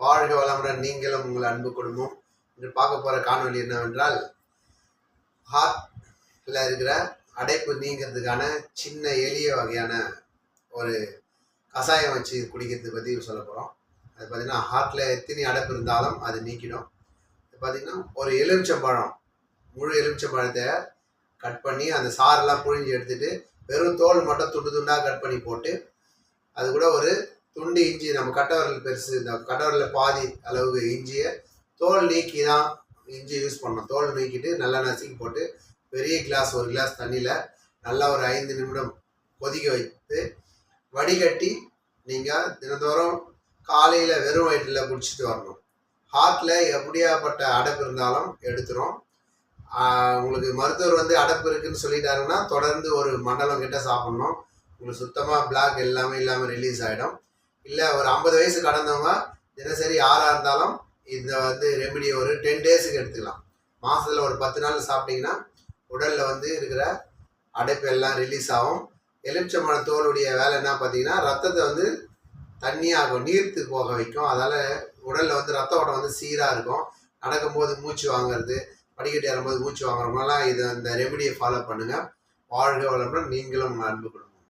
வாழ்க வளமுடன் நீங்களும் உங்கள் அன்பு குடும்பம். இன்று பார்க்க போகிற காணொலி என்னவென்றால் ஹார்ட்டில் இருக்கிற அடைப்பு நீங்கிறதுக்கான சின்ன எளிய வகையான ஒரு கஷாயம் வச்சு குடிக்கிறது பற்றி சொல்ல போகிறோம் அது பார்த்தீங்கன்னா ஹார்ட்டில் எத்தனை அடைப்பு இருந்தாலும் அது நீக்கிடும். இது பார்த்தீங்கன்னா ஒரு எலுமிச்சம்பழம் முழு எலுமிச்சம்பழத்தை கட் பண்ணி அந்த சாரெல்லாம் புழிஞ்சு எடுத்துகிட்டு வெறும் தோல் மட்டும் துண்டு துண்டாக கட் பண்ணி போட்டு அது கூட ஒரு துண்டு இஞ்சி நம்ம கட்டவரில் பெருசு இந்த கட்டவரில் பாதி அளவுக்கு இஞ்சியை தோல் நீக்கி தான் இஞ்சி யூஸ் பண்ணோம் தோல் நீக்கிட்டு நல்லா நசுக்கி போட்டு பெரிய கிளாஸ் ஒரு கிளாஸ் தண்ணியில் நல்லா ஒரு ஐந்து நிமிடம் கொதிக்க வைத்து வடிகட்டி நீங்கள் தினந்தோறும் காலையில் வெறும் வயிற்றில் குடிச்சிட்டு வரணும். ஹார்ட்டில் எப்படியாப்பட்ட அடைப்பு இருந்தாலும் எடுத்துரும். உங்களுக்கு மருத்துவர் வந்து அடைப்பு இருக்குன்னு சொல்லிட்டாருன்னா தொடர்ந்து ஒரு மண்டலம் கிட்ட சாப்பிட்ணும். உங்களுக்கு சுத்தமாக பிளாக் எல்லாமே இல்லாமல் ரிலீஸ் ஆகிடும் இல்லை ஒரு ஐம்பது வயசு கடந்தவங்க தினசரி யாராக இருந்தாலும் இதை வந்து ரெமெடி ஒரு டென் டேஸுக்கு எடுத்துக்கலாம். மாதத்தில் ஒரு பத்து நாள் சாப்பிட்டீங்கன்னா உடலில் வந்து இருக்கிற அடைப்பு எல்லாம் ரிலீஸ் ஆகும். எலுமிச்சம்பழ தோலுடைய வேலை என்ன பார்த்தீங்கன்னா ரத்தத்தை வந்து தண்ணியாகும் நீர்த்து போக வைக்கும். அதால் உடலில் வந்து ரத்த ஓட்டம் வந்து சீராக இருக்கும். நடக்கும்போது மூச்சு வாங்குறது படிக்கட்டு ஏறும்போது மூச்சு வாங்குறவங்களாம் இது அந்த ரெமெடியை ஃபாலோ பண்ணுங்கள் வாழ்க வளமுடன் நீங்களும் அன்பு கொடுங்க